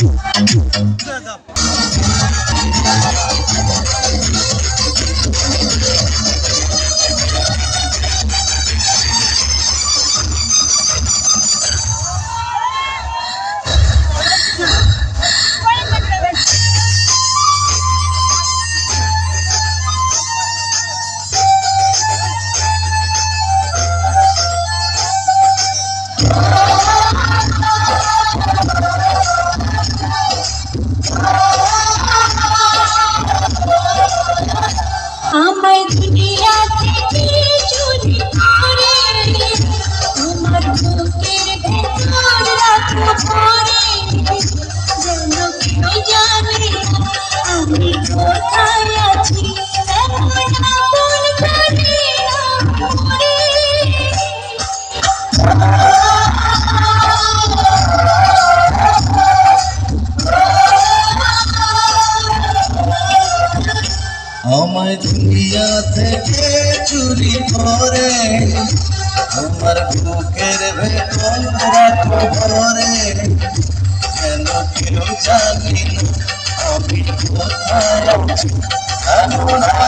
আমায় দুনিয়া থেকে আমায় দুনিয়া থেকে চুরি করে। আমার বুকের ভেতর ভরে। কেন কেউ জানি আমি কোথায়।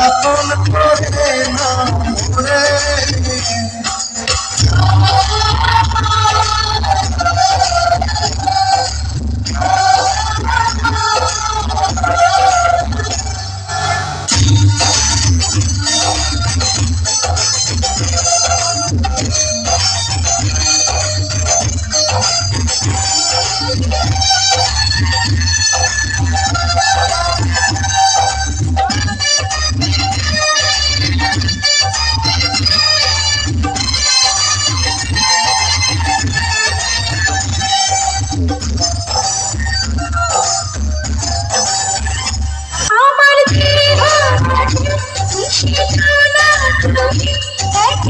আপন করে না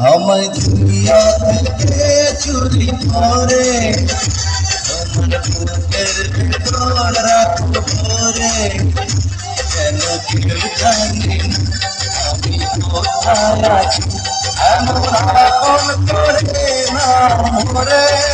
আমায় দুনিয়া থেকে চুরি করে? রাখো ভরে। কেন কেউ জানি আমি কোথায় আছি? এমন আপন করে না মরে।